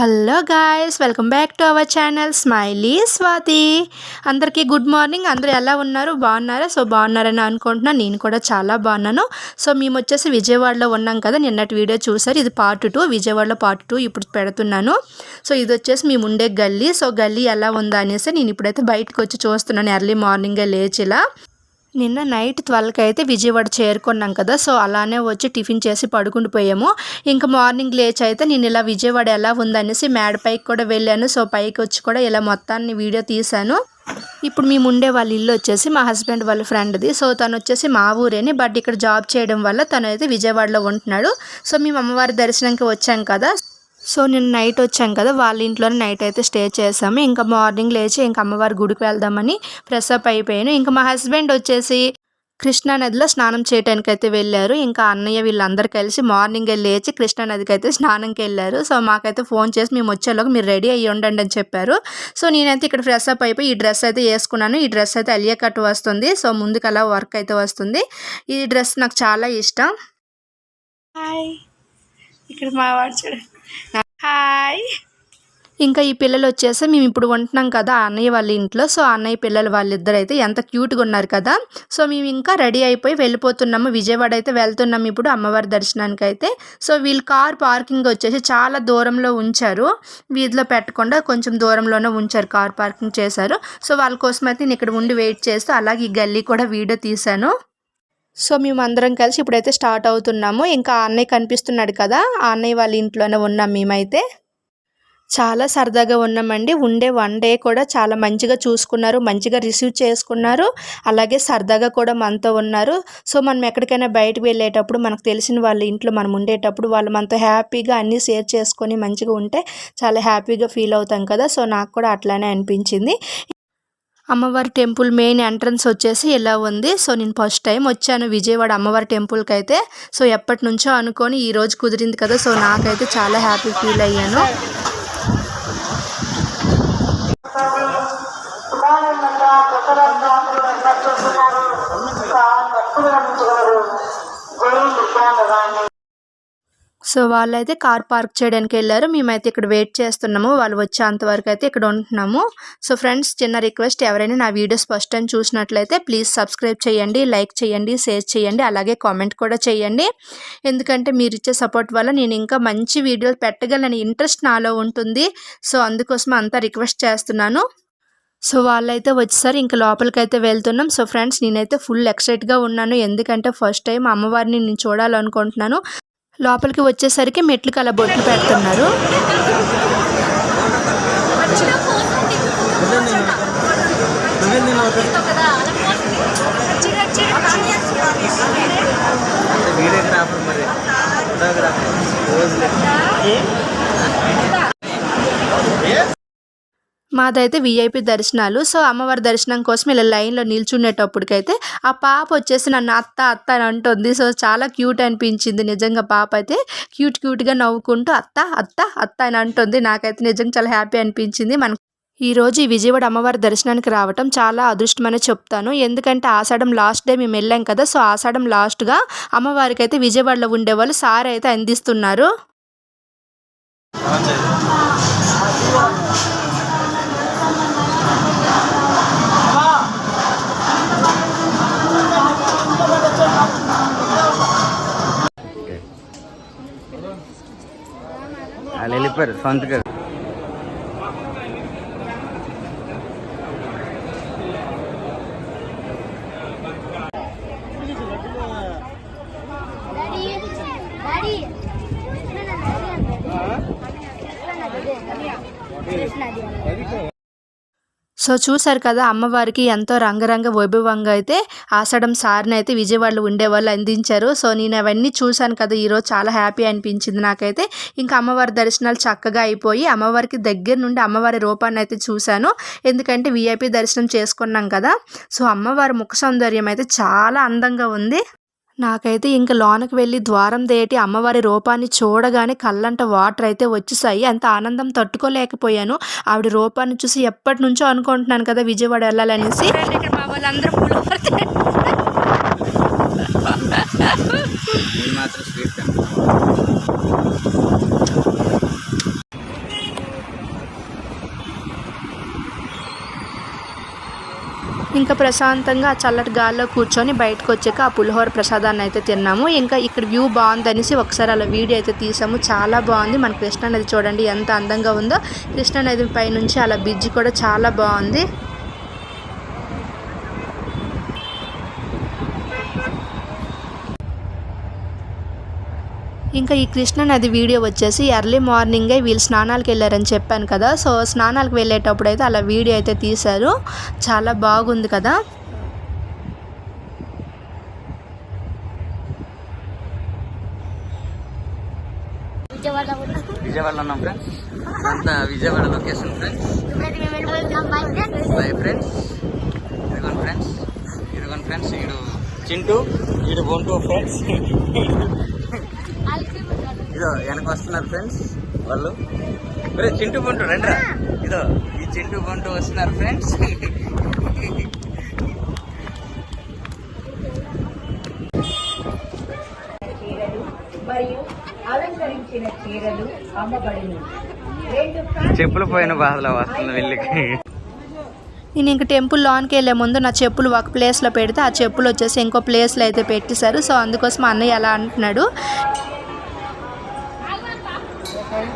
Hello guys welcome back to our channel smiley Swathi. అందరికీ good morning. అందరూ ఎలా ఉన్నారు? బాగున్నారా? సో బాగున్నారని అనుకుంటున్నాను నేను కూడా చాలా బాగున్నాను. సో మేము వచ్చేసి విజయవాడలో ఉన్నాం కదా నిన్నటి వీడియో చూసారు ఇది పార్ట్ టూ విజయవాడలో పార్ట్ టూ ఇప్పుడు పెడుతున్నాను. సో ఇది వచ్చేసి మేము ఉండే గల్లీ. సో గల్లీ ఎలా ఉందా అనేసి నేను ఇప్పుడైతే బయటకు వచ్చి చూస్తున్నాను. ఎర్లీ మార్నింగే లేచిలా. నిన్న నైట్ ట్వెల్వ్కి అయితే విజయవాడ చేరుకున్నాం కదా సో అలానే వచ్చి టిఫిన్ చేసి పడుకుండిపోయాము ఇంకా మార్నింగ్ లేచి అయితే నేను ఇలా విజయవాడ ఎలా ఉందనేసి మేడ పైకి కూడా వెళ్ళాను. సో పైకి వచ్చి కూడా ఇలా మొత్తాన్ని వీడియో తీశాను. ఇప్పుడు మేము ఉండే వాళ్ళ ఇల్లు వచ్చేసి మా హస్బెండ్ వాళ్ళ ఫ్రెండ్ది. సో తను వచ్చేసి మా ఊరేని బట్ ఇక్కడ జాబ్ చేయడం వల్ల తను అయితే విజయవాడలో ఉంటున్నాడు. సో మేము అమ్మవారి దర్శనంకి వచ్చాం కదా. సో నేను నైట్ వచ్చాం కదా వాళ్ళ ఇంట్లోనే నైట్ అయితే స్టే చేసాము ఇంకా మార్నింగ్ లేచి ఇంకా అమ్మవారి గుడికి వెళ్దామని ఫ్రెష్ అప్ అయిపోయాను. ఇంకా మా హస్బెండ్ వచ్చేసి కృష్ణా నదిలో స్నానం చేయడానికి అయితే వెళ్ళారు. ఇంకా అన్నయ్య వీళ్ళందరూ కలిసి మార్నింగ్ లేచి కృష్ణా నదికి అయితే స్నానంకి వెళ్ళారు. సో మాకైతే ఫోన్ చేసి మేము వచ్చేలోకి మీరు రెడీ అయ్యి ఉండండి అని చెప్పారు. సో నేనైతే ఇక్కడ ఫ్రెష్ అప్ అయిపోయి ఈ డ్రెస్ అయితే వేసుకున్నాను. ఈ డ్రెస్ అయితే అలియా కట్ వస్తుంది. సో ముందుకు అలా వర్క్ అయితే వస్తుంది. ఈ డ్రెస్ నాకు చాలా ఇష్టం. హాయ్. ఇక్కడ మా వాడు చూడండి హాయ్ ఇంకా ఈ పిల్లలు వచ్చేసి మేము ఇప్పుడు ఉంటున్నాం కదా అన్నయ్య వాళ్ళ ఇంట్లో. సో అన్నయ్య పిల్లలు వాళ్ళిద్దరు అయితే ఎంత క్యూట్గా ఉన్నారు కదా. సో మేము ఇంకా రెడీ అయిపోయి వెళ్ళిపోతున్నాము. విజయవాడ అయితే వెళ్తున్నాము ఇప్పుడు అమ్మవారి దర్శనానికి అయితే సో వీళ్ళు కార్ పార్కింగ్ వచ్చేసి చాలా దూరంలో ఉంచారు. వీధిలో పెట్టకుండా కొంచెం దూరంలోనే ఉంచారు కార్ పార్కింగ్ చేశారు. సో వాళ్ళ కోసం అయితే నేను ఇక్కడ ఉండి వెయిట్ చేస్తూ అలాగే ఈ గల్లీ కూడా వీడియో తీశాను. సో మేము అందరం కలిసి ఇప్పుడైతే స్టార్ట్ అవుతున్నాము. ఇంకా అన్నయ్య కనిపిస్తున్నాడు కదా ఆ అన్నయ్య వాళ్ళ ఇంట్లోనే ఉన్నాం మేమైతే. చాలా సరదాగా ఉన్నామండి. ఉండే వన్ డే కూడా చాలా మంచిగా చూసుకున్నారు మంచిగా రిసీవ్ చేసుకున్నారు. అలాగే సరదాగా కూడా మనతో ఉన్నారు. సో మనం ఎక్కడికైనా బయటకు వెళ్ళేటప్పుడు మనకు తెలిసిన వాళ్ళ ఇంట్లో మనం ఉండేటప్పుడు వాళ్ళు మనతో హ్యాపీగా అన్నీ షేర్ చేసుకొని మంచిగా ఉంటే చాలా హ్యాపీగా ఫీల్ అవుతాం కదా. సో నాకు కూడా అట్లానే అనిపించింది. అమ్మవారి టెంపుల్ మెయిన్ ఎంట్రన్స్ వచ్చేసి ఇలా ఉంది సో నేను ఫస్ట్ టైం వచ్చాను విజయవాడ అమ్మవారి టెంపుల్కి అయితే సో ఎప్పటి నుంచో అనుకొని ఈరోజు కుదిరింది కదా సో నాకైతే చాలా హ్యాపీ ఫీల్ అయ్యాను సో వాళ్ళైతే కార్ పార్క్ చేయడానికి వెళ్ళారు. మేమైతే ఇక్కడ వెయిట్ చేస్తున్నాము. వాళ్ళు వచ్చేంత వరకు అయితే ఇక్కడ ఉంటున్నాము. సో ఫ్రెండ్స్ చిన్న రిక్వెస్ట్ ఎవరైనా నా వీడియోస్ ఫస్ట్ టైం చూసినట్లయితే ప్లీజ్ సబ్స్క్రైబ్ చేయండి లైక్ చేయండి షేర్ చేయండి అలాగే కామెంట్ కూడా చేయండి. ఎందుకంటే మీరు ఇచ్చే సపోర్ట్ వల్ల నేను ఇంకా మంచి వీడియోలు పెట్టగలని ఇంట్రెస్ట్ నాలో ఉంటుంది. సో అందుకోసం అంతా రిక్వెస్ట్ చేస్తున్నాను. సో వాళ్ళైతే వచ్చేసరి ఇంకా లోపలికైతే వెళ్తున్నాం. సో ఫ్రెండ్స్ నేనైతే ఫుల్ ఎక్సైట్గా ఉన్నాను. ఎందుకంటే ఫస్ట్ టైం అమ్మవారిని నేను చూడాలనుకుంటున్నాను. లోపలికి వచ్చేసరికి మెట్లు అలా బొట్లు పెడుతున్నారు. వీడియోగ్రాఫర్ మరి ఫోటోగ్రాఫర్ మాదైతే విఐపి దర్శనాలు. సో అమ్మవారి దర్శనం కోసం ఇలా లైన్లో నిల్చునేటప్పటికైతే ఆ పాప వచ్చేసి నన్ను అత్త అత్త అని అంటుంది. సో చాలా క్యూట్ అనిపించింది. నిజంగా పాప అయితే క్యూట్ క్యూట్గా నవ్వుకుంటూ అత్త అత్త అత్త అని అంటుంది. నాకైతే నిజంగా చాలా హ్యాపీ అనిపించింది. మన ఈ రోజు ఈ విజయవాడ అమ్మవారి దర్శనానికి రావటం చాలా అదృష్టమని చెప్తాను. ఎందుకంటే ఆషాఢం లాస్ట్ డే మేము వెళ్ళాం కదా సో ఆషాఢం లాస్ట్గా అమ్మవారికి అయితే విజయవాడలో ఉండేవాళ్ళు సార్ అయితే అందిస్తున్నారు. पर संत कर कृष्णा సో చూశారు కదా అమ్మవారికి ఎంతో రంగరంగ వైభవంగా అయితే ఆసడం సార్ని అయితే విజయవాడలో ఉండేవాళ్ళు అందించారు. సో నేను అవన్నీ చూశాను కదా ఈరోజు చాలా హ్యాపీ అనిపించింది నాకైతే. ఇంకా అమ్మవారి దర్శనాలు చక్కగా అయిపోయి అమ్మవారికి దగ్గర నుండి అమ్మవారి రూపాన్ని అయితే చూశాను. ఎందుకంటే విఐపి దర్శనం చేసుకున్నాం కదా సో అమ్మవారి ముఖ సౌందర్యం అయితే చాలా అందంగా ఉంది. నాకైతే ఇంక లోనకి వెళ్ళి ద్వారం దేటి అమ్మవారి రూపాన్ని చూడగానే కళ్ళంట వాటర్ అయితే వచ్చేసాయి. అంత ఆనందం తట్టుకోలేకపోయాను. ఆవిడ రూపాన్ని చూసి ఎప్పటి నుంచో అనుకుంటున్నాను కదా విజయవాడ వెళ్ళాలనేసి. మా వాళ్ళందరూ మాత్రం ఇంకా ప్రశాంతంగా చల్లటి గాల్లో కూర్చొని బయటకు వచ్చాక ఆ పులిహోర ప్రసాదాన్ని అయితే తిన్నాము. ఇంకా ఇక్కడ వ్యూ బాగుందనేసి ఒకసారి అలా వీడియో అయితే తీసాము. చాలా బాగుంది. మన కృష్ణా నది చూడండి ఎంత అందంగా ఉందో. కృష్ణా నది పైనుంచి అలా బ్రిడ్జ్ కూడా చాలా బాగుంది. ఇంకా ఈ కృష్ణ నది వీడియో వచ్చేసి ఎర్లీ మార్నింగే వీళ్ళు స్నానాలకు వెళ్ళారని చెప్పాను కదా. సో స్నానాలకు వెళ్ళేటప్పుడు అయితే అలా వీడియో అయితే తీశారు. చాలా బాగుంది కదా. విజయవాడలో ఉన్నాం ఫ్రెండ్స్ అంతా Vijayawada location friends bye friends ఇదిగోండి ఫ్రెండ్స్ ఇదిగోండి ఫ్రెండ్స్ చింటూ ఈడు బొంటూ ఫ్రెండ్స్ ఇదో వెనక వస్తున్నారు ఫ్రెండ్స్ వాళ్ళు. రే చింటూ బొంటూ రండిరా. ఇదో ఈ చింటూ బొంటూ వస్తున్నారు ఫ్రెండ్స్ చెప్పులు పోయిన బాధలో వస్తుంది వెళ్ళికి. నేను ఇంక టెంపుల్ లోనికి వెళ్ళే ముందు నా చెప్పులు ఒక ప్లేస్లో పెడితే ఆ చెప్పులు వచ్చేసి ఇంకో ప్లేస్లో అయితే పెట్టేశారు. సో అందుకోసం అన్నయ్య అలా అంటున్నాడు. 응?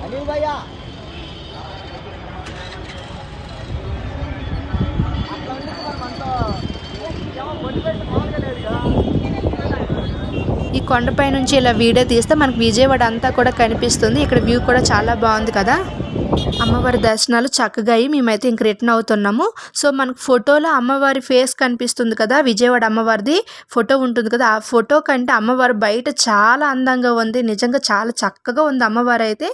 아니 봐야 아까 언니 그만 만나 영어 머리 발도 ఈ కొండపై నుంచి ఇలా వీడియో తీస్తే మనకు విజయవాడ అంతా కూడా కనిపిస్తుంది. ఇక్కడ వ్యూ కూడా చాలా బాగుంది కదా. అమ్మవారి దర్శనాలు చక్కగా అయ్యి మేమైతే ఇంక రిటర్న్ అవుతున్నాము. సో మనకు ఫోటోలో అమ్మవారి ఫేస్ కనిపిస్తుంది కదా విజయవాడ అమ్మవారిది ఫోటో ఉంటుంది కదా. ఆ ఫోటో కంటే అమ్మవారు బయట చాలా అందంగా ఉంది. నిజంగా చాలా చక్కగా ఉంది అమ్మవారు అయితే.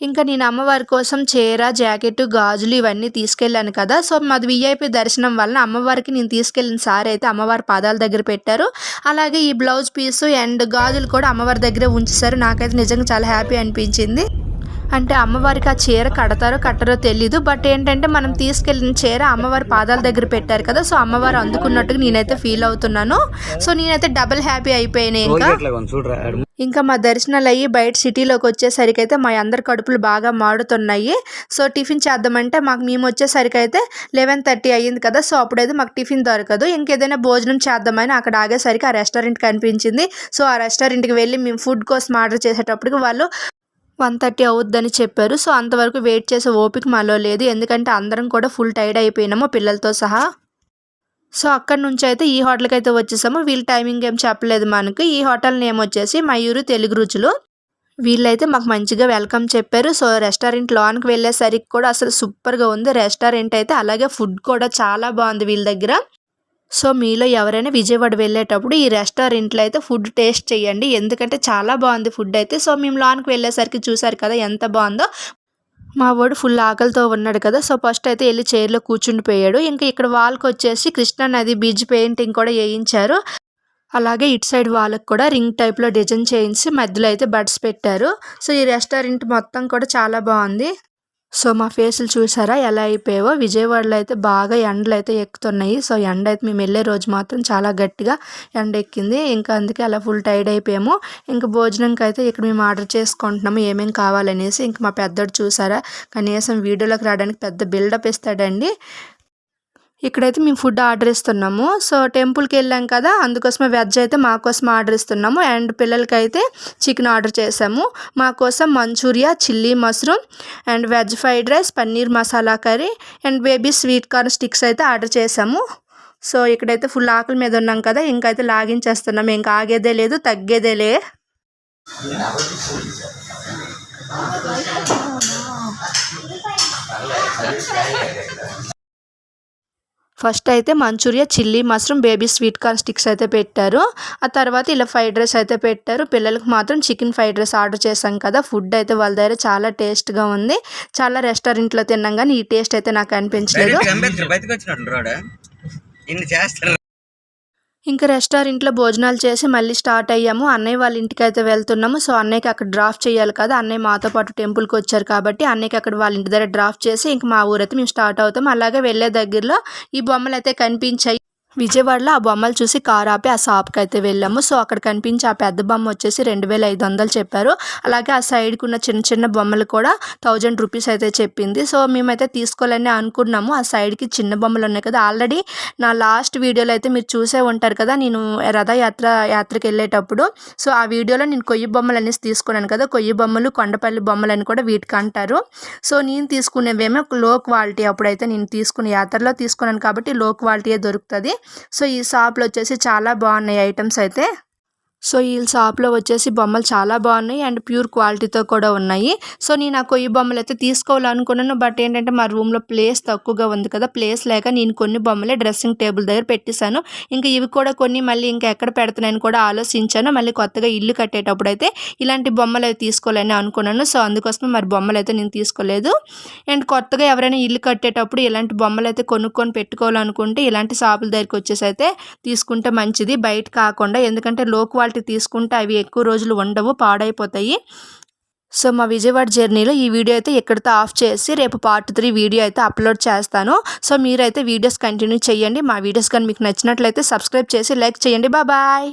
ఇంకా నేను అమ్మవారి కోసం చీర జాకెట్ గాజులు ఇవన్నీ తీసుకెళ్ళాను కదా. సో మాది విఐపి దర్శనం వలన అమ్మవారికి నేను తీసుకెళ్ళిన సారీ అయితే అమ్మవారి పాదాల దగ్గర పెట్టారు. అలాగే ఈ బ్లౌజ్ పీసు అండ్ గాజులు కూడా అమ్మవారి దగ్గరే ఉంచేశారు. నాకైతే నిజంగా చాలా హ్యాపీ అనిపించింది. అంటే అమ్మవారికి ఆ చీర కడతారో కట్టరో తెలీదు బట్ ఏంటంటే మనం తీసుకెళ్ళిన చీర అమ్మవారి పాదాల దగ్గర పెట్టారు కదా సో అమ్మవారు అందుకున్నట్టుగా నేనైతే ఫీల్ అవుతున్నాను. సో నేనైతే డబుల్ హ్యాపీ అయిపోయాను ఇంకా. ఇంకా మా దర్శనాలు అయ్యి బయట సిటీలోకి వచ్చేసరికి అయితే మా అందరి కడుపులు బాగా మాడుతున్నాయి. సో టిఫిన్ చేద్దామంటే మాకు మేము వచ్చేసరికి అయితే లెవెన్ థర్టీ అయ్యింది కదా సో అప్పుడైతే మాకు టిఫిన్ దొరకదు. ఇంకేదైనా భోజనం చేద్దామని అక్కడ ఆగేసరికి ఆ రెస్టారెంట్ కనిపించింది. సో ఆ రెస్టారెంట్కి వెళ్ళి మేము ఫుడ్ కోసం ఆర్డర్ చేసేటప్పటికి వాళ్ళు వన్ థర్టీ అవుద్దని చెప్పారు. సో అంతవరకు వెయిట్ చేసే ఓపిక మాలో లేదు. ఎందుకంటే అందరం కూడా ఫుల్ టైర్డ్ అయిపోయినాము పిల్లలతో సహా. సో అక్కడ నుంచి అయితే ఈ హోటల్కి అయితే వచ్చేసాము. వీళ్ళ టైమింగ్ ఏం చెప్పలేదు మనకు. ఈ హోటల్ నేమ్ వచ్చేసి మయూరు తెలుగు రుచులు. వీళ్ళైతే మాకు మంచిగా వెల్కమ్ చెప్పారు. సో రెస్టారెంట్ లోనికి వెళ్ళేసరికి కూడా అసలు సూపర్గా ఉంది. రెస్టారెంట్ అయితే అలాగే ఫుడ్ కూడా చాలా బాగుంది వీళ్ళ దగ్గర. సో మీలో ఎవరైనా విజయవాడ వెళ్ళేటప్పుడు ఈ రెస్టారెంట్లో అయితే ఫుడ్ టేస్ట్ చేయండి. ఎందుకంటే చాలా బాగుంది ఫుడ్ అయితే. సో మేము లోనికి వెళ్ళేసరికి చూసారు కదా ఎంత బాగుందో. మా వాడు ఫుల్ ఆకలితో ఉన్నాడు కదా. సో ఫస్ట్ అయితే వెళ్ళి చైర్లో కూర్చుండిపోయాడు ఇంకా ఇక్కడ వాళ్ళకి వచ్చేసి కృష్ణా నది బీచ్ పెయింటింగ్ కూడా వేయించారు. అలాగే ఇటు సైడ్ వాళ్ళకి కూడా రింగ్ టైప్లో డిజైన్ చేయించి మధ్యలో అయితే బడ్స్ పెట్టారు. సో ఈ రెస్టారెంట్ మొత్తం కూడా చాలా బాగుంది. సో మా ఫేసులు చూసారా ఎలా అయిపోయావో? విజయవాడలో అయితే బాగా ఎండలు అయితే ఎక్కుతున్నాయి. సో ఎండ అయితే మేము వెళ్ళే రోజు మాత్రం చాలా గట్టిగా ఎండ ఎక్కింది ఇంకా అందుకే అలా ఫుల్ టైర్డ్ అయిపోయాము. ఇంకా భోజనంకి అయితే ఇక్కడ మేము ఆర్డర్ చేసుకుంటున్నాము ఏమేమి కావాలనేసి. ఇంకా మా పెద్దోడు చూసారా? కనీసం వీడియోలోకి రావడానికి పెద్ద బిల్డప్ ఇస్తాడండి. ఇక్కడైతే మేము ఫుడ్ ఆర్డర్ ఇస్తున్నాము. సో టెంపుల్కి వెళ్ళాం కదా అందుకోసమే వెజ్ అయితే మా కోసం ఆర్డర్ ఇస్తున్నాము. అండ్ పిల్లలకైతే చికెన్ ఆర్డర్ చేసాము మా కోసం Manchuria chilli mushroom and veg fried rice paneer masala curry and baby sweet corn sticks అయితే ఆర్డర్ చేసాము సో ఇక్కడైతే ఫుల్ ఆకుల మీద ఉన్నాం కదా ఇంకైతే లాగించేస్తున్నాము ఇంకా ఆగేదే లేదు తగ్గేదే లే. ఫస్ట్ అయితే Manchuria chilli mushroom baby sweet corn sticks అయితే పెట్టారు. ఆ తర్వాత ఇలా ఫ్రైడ్ రైస్ అయితే పెట్టారు. పిల్లలకు మాత్రం చికెన్ ఫ్రైడ్ రైస్ ఆర్డర్ చేశాం కదా. ఫుడ్ అయితే వాళ్ళ దగ్గర చాలా టేస్ట్గా ఉంది. చాలా రెస్టారెంట్లో తిన్నాం కానీ ఈ టేస్ట్ అయితే నాకు అనిపించలేదు. ఇంకా రెస్టారెంట్లో భోజనాలు చేసి మళ్ళీ స్టార్ట్ అయ్యాము. అన్నయ్య వాళ్ళ ఇంటికి అయితే వెళ్తున్నాము. సో అన్నయ్యకి అక్కడ డ్రాప్ చేయాలి కదా. అన్నయ్య మాతో పాటు టెంపుల్కి వచ్చారు కాబట్టి అన్నయ్యకి అక్కడ వాళ్ళ ఇంటి దగ్గర డ్రాప్ చేసి ఇంక మా ఊరైతే మేము స్టార్ట్ అవుతాం. అలాగే వెళ్ళే దగ్గరలో ఈ బొమ్మలు అయితే కనిపించాయి. విజయవాడలో ఆ బొమ్మలు చూసి కార్ ఆపి ఆ షాప్కి అయితే వెళ్ళాము. సో అక్కడ కనిపించి ఆ పెద్ద బొమ్మ వచ్చేసి రెండు వేల ఐదు వందలు చెప్పారు. అలాగే ఆ సైడ్కి ఉన్న చిన్న చిన్న బొమ్మలు కూడా థౌజండ్ రూపీస్ అయితే చెప్పింది. సో మేమైతే తీసుకోవాలని అనుకున్నాము. ఆ సైడ్కి చిన్న బొమ్మలు ఉన్నాయి కదా. ఆల్రెడీ నా లాస్ట్ వీడియోలో అయితే మీరు చూసే ఉంటారు కదా నేను రథయాత్ర యాత్రకి వెళ్ళేటప్పుడు. సో ఆ వీడియోలో నేను కొయ్యి బొమ్మలు అనేసి తీసుకున్నాను కదా. కొయ్యి బొమ్మలు కొండపల్లి బొమ్మలు అని కూడా వీటికి అంటారు. సో నేను తీసుకునేవేమో లో క్వాలిటీ అప్పుడైతే నేను తీసుకునే యాత్రలో తీసుకున్నాను కాబట్టి లో క్వాలిటీయే దొరుకుతుంది. సో ఈ షాప్లో వచ్చేసి చాలా బాగున్నాయి ఐటమ్స్ అయితే. సో ఈ షాప్లో వచ్చేసి బొమ్మలు చాలా బాగున్నాయి అండ్ ప్యూర్ క్వాలిటీతో కూడా ఉన్నాయి. సో నేను ఆ కొయ్యి బొమ్మలు అయితే తీసుకోవాలనుకున్నాను. బట్ ఏంటంటే మా రూమ్లో ప్లేస్ తక్కువగా ఉంది కదా ప్లేస్ లేక నేను కొన్ని బొమ్మలే డ్రెస్సింగ్ టేబుల్ దగ్గర పెట్టేశాను. ఇంకా ఇవి కూడా కొన్ని మళ్ళీ ఇంకా ఎక్కడ పెడుతున్నాయని కూడా ఆలోచించాను. మళ్ళీ కొత్తగా ఇల్లు కట్టేటప్పుడు అయితే ఇలాంటి బొమ్మలు అయితే తీసుకోవాలని అనుకున్నాను. సో అందుకోసమే మరి బొమ్మలు అయితే నేను తీసుకోలేదు. అండ్ కొత్తగా ఎవరైనా ఇల్లు కట్టేటప్పుడు ఇలాంటి బొమ్మలు అయితే కొనుక్కొని పెట్టుకోవాలనుకుంటే ఇలాంటి షాపుల దగ్గరికి వచ్చేసి అయితే తీసుకుంటే మంచిది. బయట కాకుండా ఎందుకంటే లో క్వాలిటీ తీసుకుంటే అవి ఎక్కువ రోజులు ఉండవు పాడైపోతాయి. సో మా విజయవాడ జర్నీలో ఈ వీడియో అయితే ఎక్కడితో ఆఫ్ చేసి రేపు పార్ట్ త్రీ వీడియో అయితే అప్లోడ్ చేస్తాను. సో మీరైతే వీడియోస్ కంటిన్యూ చేయండి. మా వీడియోస్ కానీ మీకు నచ్చినట్లయితే సబ్స్క్రైబ్ చేసి లైక్ చేయండి. బాయ్.